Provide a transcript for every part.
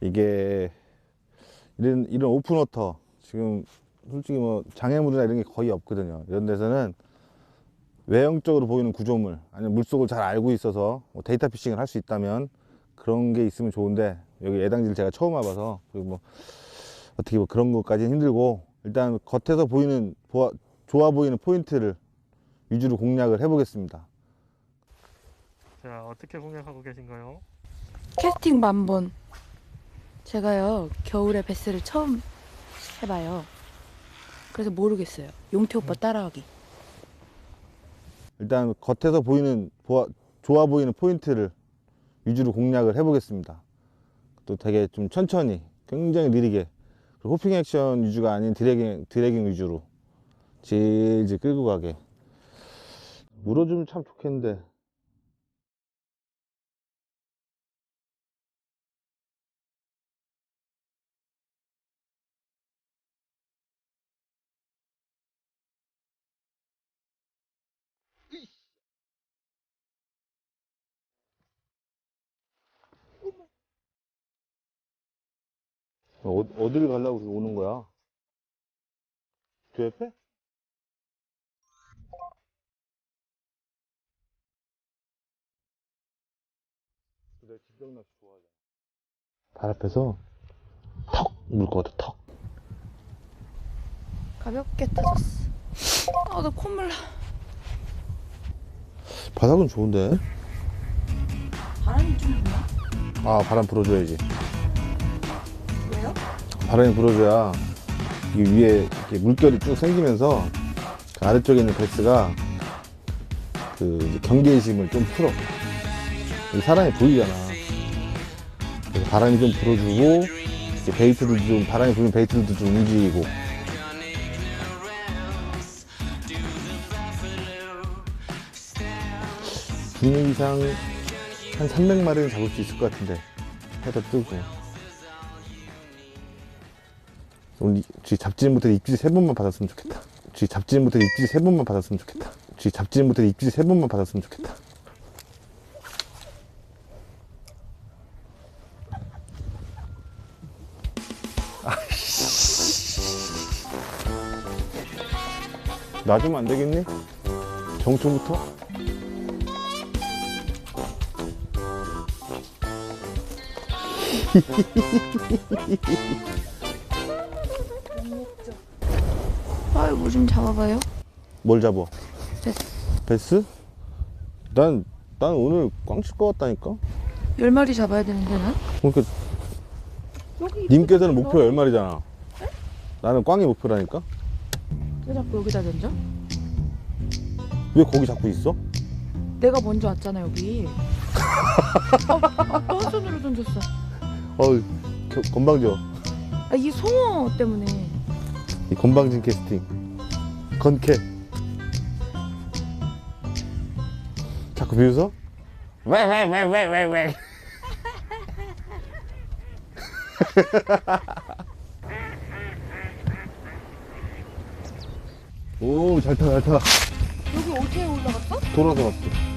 이게 이런 이런 오픈워터 지금 솔직히 뭐 장애물이나 이런 게 거의 없거든요. 이런 데서는 외형적으로 보이는 구조물 아니면 물속을 잘 알고 있어서 뭐 데이터 피싱을 할 수 있다면 그런 게 있으면 좋은데 여기 애당지를 제가 처음 와봐서 그리고 뭐 어떻게 뭐 그런 것까지는 힘들고 일단 겉에서 보이는 보아- 좋아 보이는 포인트를 위주로 공략을 해보겠습니다. 자, 어떻게 공략하고 계신가요? 캐스팅 만번. 제가요 겨울에 베스를 처음 해봐요. 그래서 모르겠어요. 용태 오빠 따라하기. 일단 겉에서 보이는 보아- 좋아 보이는 포인트를 위주로 공략을 해보겠습니다. 또 되게 좀 천천히, 굉장히 느리게 호핑 액션 위주가 아닌 드래깅, 드래깅 위주로 질질 끌고 가게. 물어주면 참 좋겠는데. 어, 어디를 가려고 그렇게 오는 거야? 저 옆에? 내가 직병낚시 좋아하잖아. 발 앞에서 턱 물것 같아, 턱. 가볍게 터졌어. 아, 나 콧물 나. 바닥은 좋은데? 바람이 좀 부나? 아, 바람 불어줘야지. 바람이 불어줘야 이 위에 이렇게 물결이 쭉 생기면서 그 아래쪽에 있는 베스가 그 경계심을 좀 풀어. 이 사람이 보이잖아. 그래서 바람이 좀 불어주고 이제 베이트들도 좀 바람이 불면 베이트들도 좀 움직이고. 분명 이상 한 300마리는 잡을 수 있을 것 같은데 해다 뜨고. 오늘 쥐 못해 입질 세 번만 받았으면 좋겠다. 쥐 못해 입질 세 번만 받았으면 좋겠다. 쥐 못해 입질 세 번만 받았으면 좋겠다. 놔주면 안 되겠니? 정초부터? 아이, 뭐좀 잡아봐요. 뭘 잡어? 베스. 베스? 난, 난 오늘 꽝칠 것 같다니까? 열 마리 잡아야 되는데 난? 그러니까 님께서는 목표 10마리잖아. 나는 꽝이 목표라니까? 왜 자꾸 여기다 던져? 왜 거기 잡고 있어? 내가 먼저 왔잖아 여기. 아, 아빠 한 손으로 던졌어. 어우, 겨- 건방져. 아 이 송어 때문에. 이 건방진 캐스팅. 건캐. 자꾸 비웃어? 왜, 왜, 왜, 왜, 왜, 왜. 오, 잘 타, 잘 타. 여기 어떻게 올라갔어? 돌아서 갔어.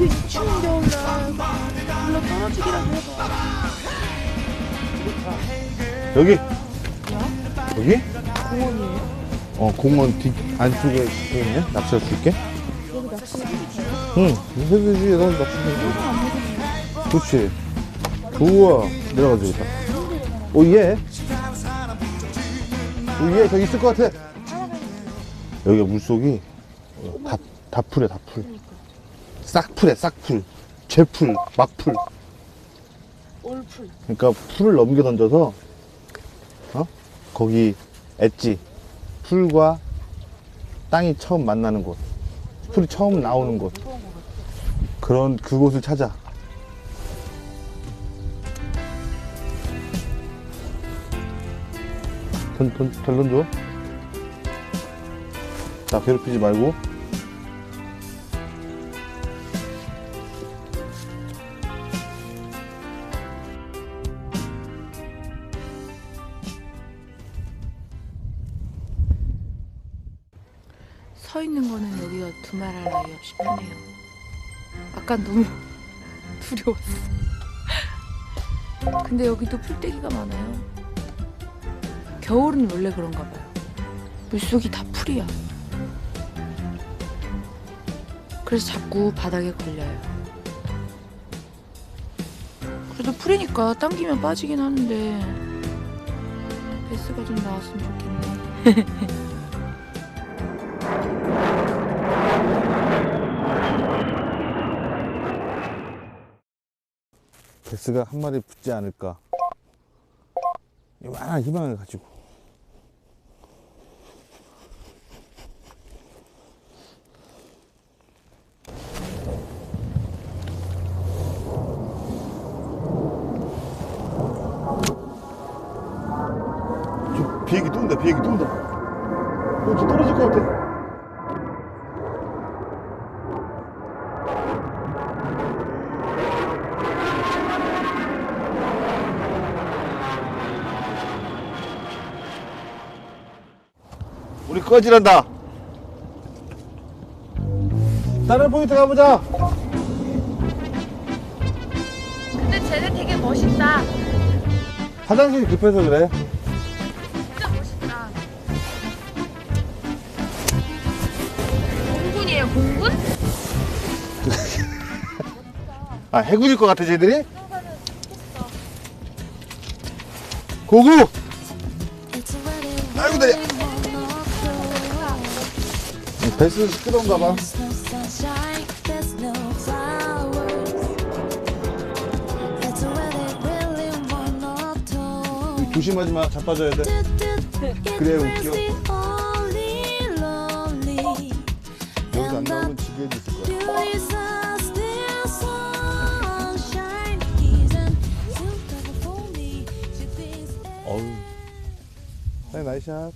이 추운 겨울날 물러 떨어지기라도 해봐. 여기. 여기? 공원이에요? 어, 공원 뒤, 안쪽에 있네? 낚시할 수 있게? 여기 낚시 응, 해주지. 난 낚시 해. 그렇지. 우와, 내려가도 되겠다. 오, 예. 오, 예, 저기 있을 것 같아. 여기가 물속이 다, 다 풀에, 다 풀. 싹 풀에, 싹 풀. 제풀, 막풀. 올풀. 그러니까 풀을 넘겨 던져서, 어? 거기 엣지. 풀과 땅이 처음 만나는 곳. 풀이 처음 나오는 곳. 그런 그곳을 찾아. 돈, 돈, 잘 던져. 나 괴롭히지 말고. 서 있는 거는 여기가 두말할 나위 없이 편해요. 아까 너무 두려웠어. 근데 여기도 풀떼기가 많아요. 겨울은 원래 그런가 봐요. 물속이 다 풀이야. 그래서 자꾸 바닥에 걸려요. 그래도 풀이니까 당기면 빠지긴 하는데 베스가 좀 나왔으면 좋겠네. 베스가 한 마리 붙지 않을까. 이만한 희망을 가지고. 저 비행기 또 온다, 비행기 또 온다. 어, 저 떨어질 것 같아. 우리 꺼지란다. 다른 포인트 가보자. 근데 쟤네 되게 멋있다. 화장실이 급해서 그래. 진짜 멋있다. 공군이에요, 공군? 아, 해군일 것 같아, 쟤들이? 고고! 배스 시끄러운가 봐. 조심하지 마, 자빠져야 돼. 그래, 웃겨. 어우. 네, 나이샷.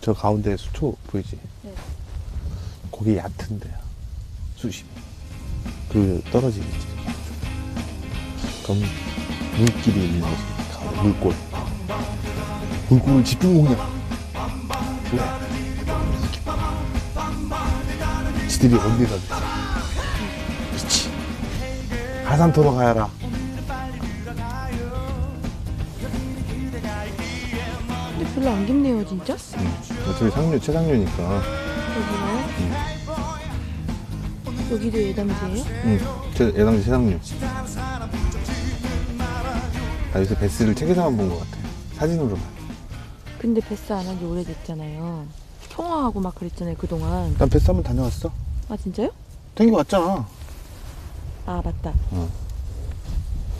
저 가운데 수초 보이지? 네. 거기 얕은 데야. 수심이. 그 떨어지겠지. 그럼 물길이 있는 거지. 물골. 물골 집중 공략. 왜? 지들이 어디에 가겠어? 그렇지. 하산토로 가야라. 근데 별로 안 깊네요, 진짜. 어차피 상류, 최상류니까. 여기요? 여기도 예담이세요? 응. 제, 예당지 최상류. 나 요새 베스를 책에서만 본 것 같아. 사진으로만. 근데 베스 안 한 지 오래됐잖아요. 통화하고 막 그랬잖아요 그동안. 난 베스 한번 다녀왔어. 아 진짜요? 땡겨왔잖아. 아 맞다. 어.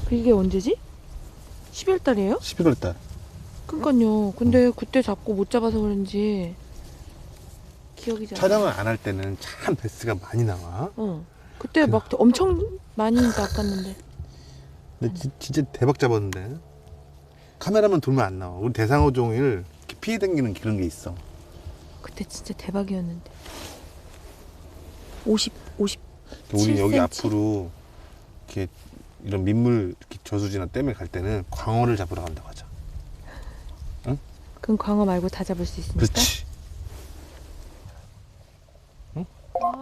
그게 언제지? 12월 달이에요? 11월 달. 그니까요. 근데 그때 잡고 못 잡아서 그런지 기억이 잘. 촬영을 안 할 때는 참 베스가 많이 나와. 어. 그때 막 엄청 많이 낚았는데. 근데 지- 진짜 대박 잡았는데. 카메라만 돌면 안 나와. 우리 대상어종을 이렇게 피해 당기는 그런 게 있어. 그때 진짜 대박이었는데. 50, 50. 우리 여기 7cm? 앞으로 이렇게 이런 민물 이렇게 저수지나 댐에 갈 때는 광어를 잡으러 간다고 하자. 그럼 광어 말고 다 잡을 수 있으니까. 그렇지.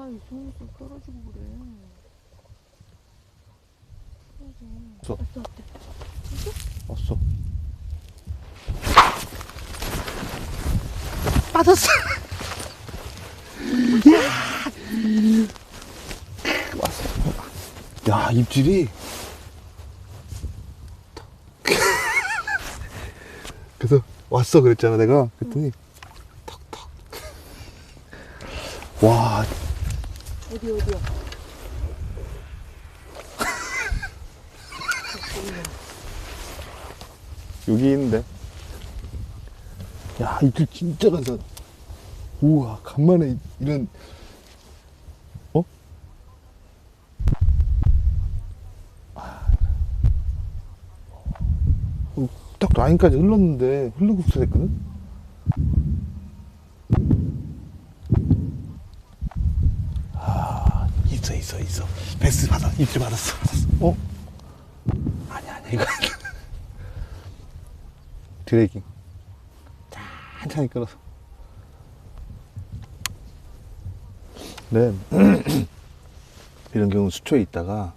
아, 이 속눈썹 떨어지고 그래. 써. 왔어, 왔다. 왔어. 빠졌어. 왔어. 야 입질이. 그래서 왔어 그랬잖아 내가 그랬더니 턱턱. 와 어디, 어디야? 여기 있는데. 야, 이들 진짜 간사. 우와, 간만에 이런, 어? 아. 어, 딱 라인까지 흘렀는데, 흐르고 없어졌거든? 아, 있어, 있어, 있어. 베스 받아, 입질 받았어, 받았어. 어? 아니야, 아니야, 이거. 드래깅 천천히 끌어서 네 이런 경우 수초에 있다가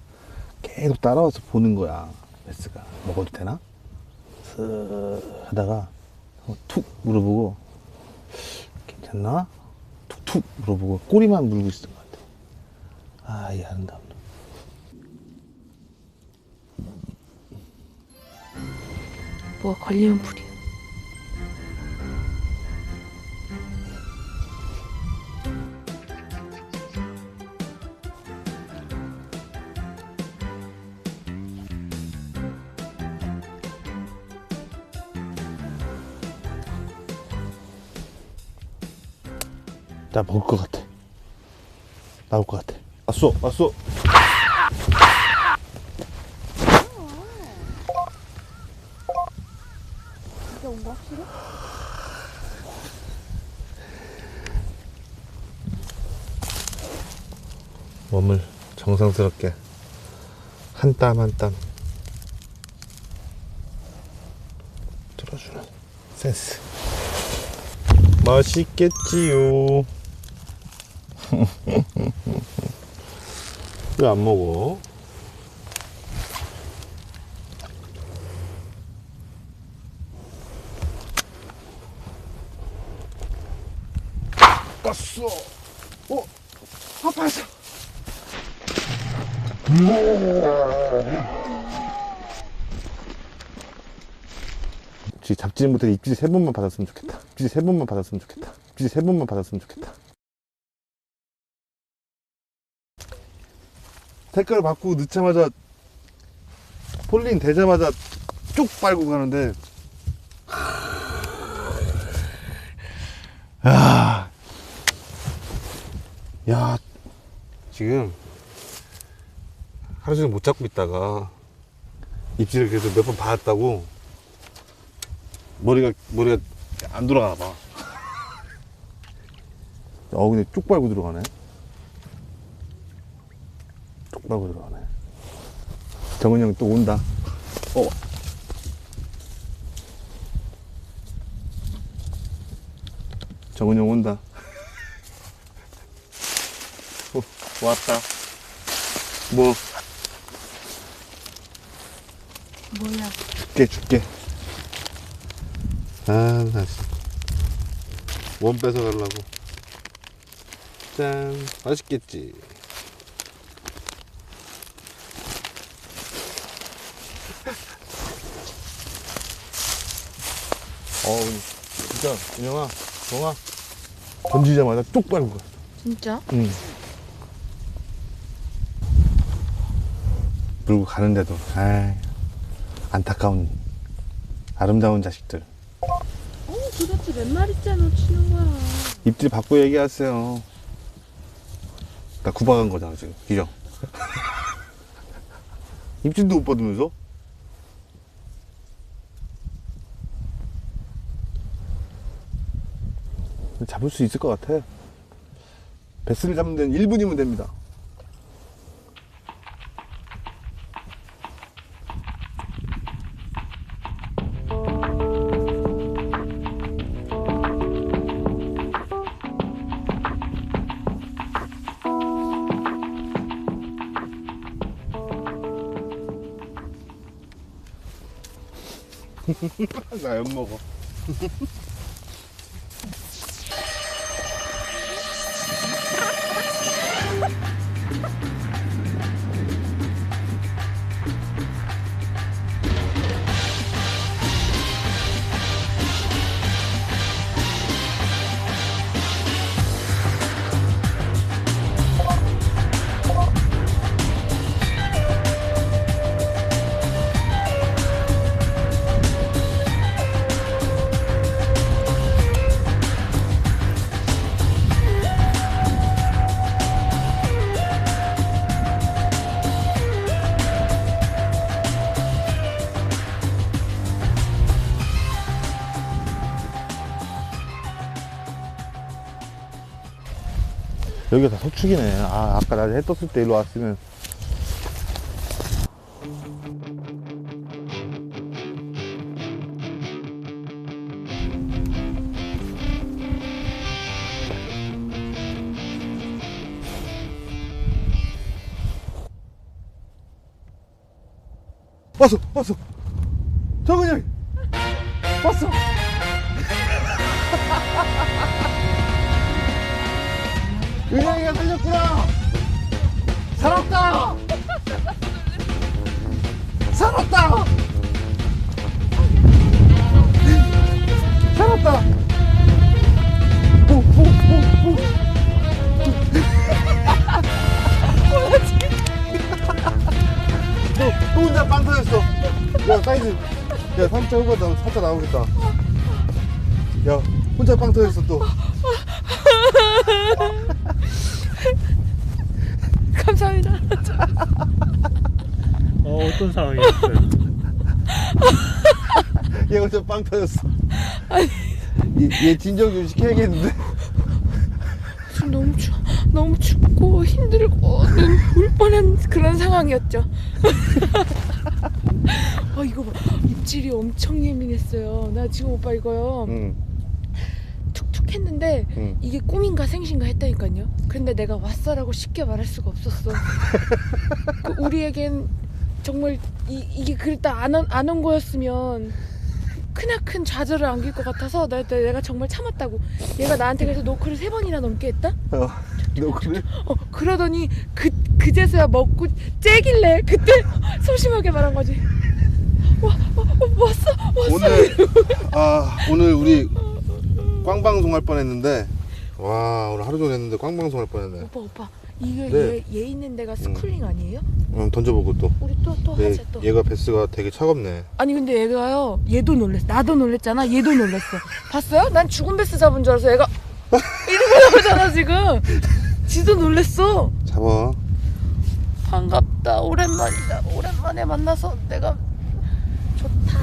계속 따라와서 보는 거야 베스가 먹어도 되나? 쓱 하다가 한번 툭 물어보고 괜찮나? 툭툭 물어보고 꼬리만 물고 같 아 아이 아름다운 놈. 뭐가 걸리면 불이야. 나 먹을 것 같아. 나올 것 같아. 왔어, 왔어. 진짜 온거 확실해? 몸을 정성스럽게 한 땀 한 땀 들어주는 센스. 맛있겠지요. 왜 안 먹어? 껐어. 어? 아파서. 혹시 잡지 못해 입질 세 번만 받았으면 좋겠다. 입질 세 번만 받았으면 좋겠다. 입질 세 번만 받았으면 좋겠다. 색깔 바꾸고 넣자마자 폴린 되자마자 쭉 빨고 가는데 야, 야 지금 하루 종일 못 잡고 있다가 입질을 계속 몇 번 받았다고 머리가 머리가 안 돌아가나 봐. 어 근데 쭉 빨고 들어가네. 쭉 빨고 들어가네. 정은 형또 온다. 어. 정은 형 온다. 어, 왔다. 뭐 뭐야? 줄게 줄게. 아, 나 진짜. 원 뺏어 가려고. 짠. 맛있겠지. 어, 진짜, 인영아, 정아. 던지자마자 뚝 빨고 가. 진짜? 응. 물고 가는데도, 아 안타까운, 아름다운 자식들. 어 도대체 몇 마리째 놓치는 거야 입질 받고 얘기하세요. 나 구박한 거잖아, 지금. 기정. 입질도 못 받으면서? 잡을 수 있을 것 같아. 베스를 잡는 데는 1분이면 됩니다. 나 엿 먹어. 여기가 다 서축이네. 아, 아까 나해 떴을 때 일로 왔으면. 왔어, 왔어. 정은이 왔어. 은영이가 살렸구나! 살았다! 살았다! 살았다! 오, 혼자 빵 터졌어. 야, 사이즈. 야, 3차 후보다 살짝 나오겠다. 야, 혼자 빵 터졌어, 또. 감사합니다 어, 어떤 상황이었어요? 얘 혼자 빵 터졌어. 얘, 얘 진정 좀 시켜야겠는데. 지금 너무 추 너무 춥고 힘들고 눈물 뻔한 그런 상황이었죠 아 이거 봐 입질이 엄청 예민했어요 나 지금 오빠 이거요 응, 툭툭 했는데 응. 이게 꿈인가 생신가 했다니까요. 근데 내가 왔어라고 쉽게 말할 수가 없었어. 그 우리에겐 정말 이, 이게 그랬다 안온 안 온 거였으면 크나큰 좌절을 안길 것 같아서 나, 나- 내가 정말 참았다고. 얘가 나한테 그래서 노크를 세 번이나 넘게 했다. 어, 너 그래? 어 그러더니 그 그제서야 먹고 째길래 그때 소심하게 말한 거지. 와, 와, 와, 왔어 왔어. 오늘, 아, 오늘 우리 꽝방송 할 뻔 했는데, 와, 오늘 하루 종일 했는데 꽝방송 할 뻔 했네. 오빠 오빠 이게 네. 얘, 얘 있는 데가 스쿨링 아니에요? 음, 던져보고 또. 우리 또 또 얘, 하자 또. 얘가 베스가 되게 차갑네. 아니 근데 얘가요 얘도 놀랬어 나도 놀랬잖아 얘도 놀랬어 봤어요? 난 죽은 베스 잡은 줄 알아서 얘가 이러고 나오잖아 지금 지도 놀랬어 잡아. 반갑다 오랜만이다 오랜만에 만나서 내가 좋다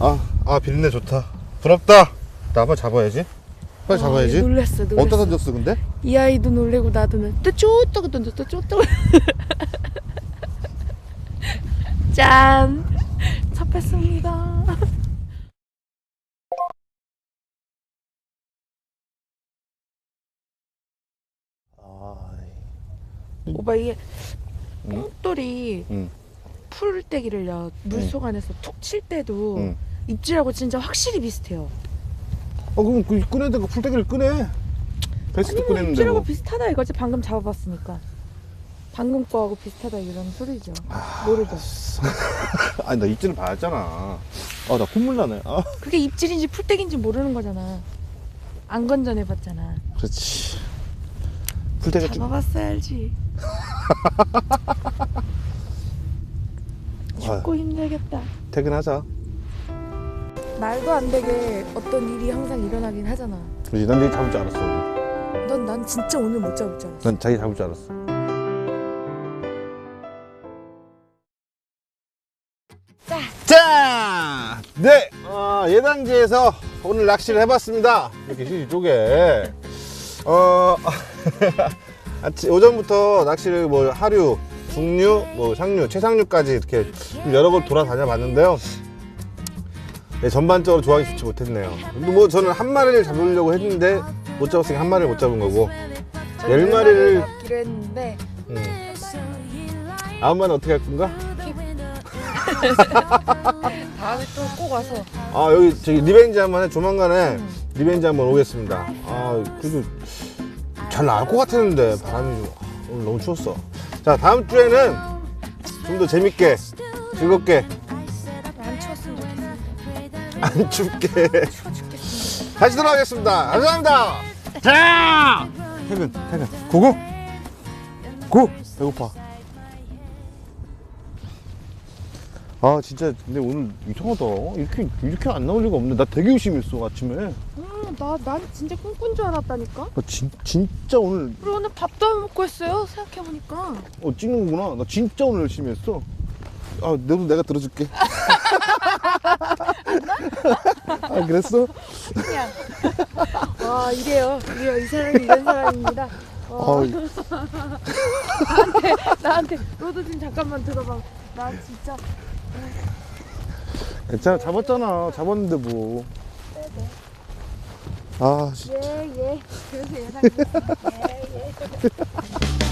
아, 아, 비린내 좋다. 부럽다. 나 한번 잡아야지. 빨리 아, 잡아야지. 얘 놀랬어 놀랬어 어디다 던졌어, 근데? 이 아이도 놀래고 나도 놀래 또 쪼떡 또 쪼떡 짠 잡혔습니다 아, 오빠 이게 응? 뽕돌이 응, 풀떼기를요 물속 안에서 툭 칠 때도 응. 입질하고 진짜 확실히 비슷해요. 어, 그럼 그 꺼내야 되고 풀떼기를 꺼내. 아니면 꺼냈는데 입질하고 뭐. 비슷하다 이거지 방금 잡아봤으니까. 방금 거하고 비슷하다 이런 소리죠. 모르죠. 아니, 나 입질을 받았잖아. 아, 나 콧물 나네. 아, 그게 입질인지 풀떼기인지 모르는 거잖아. 안 건전해봤잖아. 그렇지. 풀떼가 좀 잡아봤어야 알지. 아, 죽고 힘들겠다. 퇴근하자. 말도 안 되게 어떤 일이 항상 일어나긴 하잖아. 그렇지. 난 되게 잡을 줄 알았어. 넌 난 진짜 오늘 못 잡을 줄 알았어. 난 자기 잡을 줄 알았어. 네, 어, 예단지에서 오늘 낚시를 해봤습니다. 이렇게 시시 쪽에 어, 아침 오전부터 낚시를 뭐 하류, 중류, 뭐 상류, 최상류까지 이렇게 좀 여러 곳 돌아다녀 봤는데요. 네, 전반적으로 조항이 좋지 못했네요. 근데 뭐 저는 한 마리를 잡으려고 했는데 못 잡았으니까 한 마리를 못 잡은 거고 열 마리를 잡기로 했는데 음. 아홉 마리 어떻게 할 건가? 다음에 또 꼭 와서. 아 여기 저기 리벤지 한번 해 조만간에 음. 리벤지 한번 오겠습니다. 아 그래도 잘 나올 것 같았는데 바람이 좀- 오늘 너무 추웠어. 자 다음 주에는 좀 더 재밌게 즐겁게. 안 추웠으면 좋겠어. 안 춥게. 추워. 다시 돌아오겠습니다. 감사합니다. 자! 퇴근 퇴근. 고고 고 배고파 아 진짜 근데 오늘 이상하다 이렇게 이렇게 안 나올 리가 없네 나 되게 의심했어 아침에 음, 나, 난 진짜 꿈꾼 줄 알았다니까? 나 진, 진짜 오늘 그리고 오늘 밥도 안 먹고 했어요, 생각해보니까. 어 찍는 거구나 나 진짜 오늘 열심히 했어 아 너도 내가 들어줄게 아 그랬어? 그냥. 와, 이래요. 이래요. 이 사람이 이런 사람입니다. 와, 아, 나한테, 나한테, 너도 지금 잠깐만 들어봐. 나 진짜. 괜찮아 잡았잖아 잡았는데 뭐 네네. 아, 씨. 예, 예. 그래서 예상했어. 예, 예.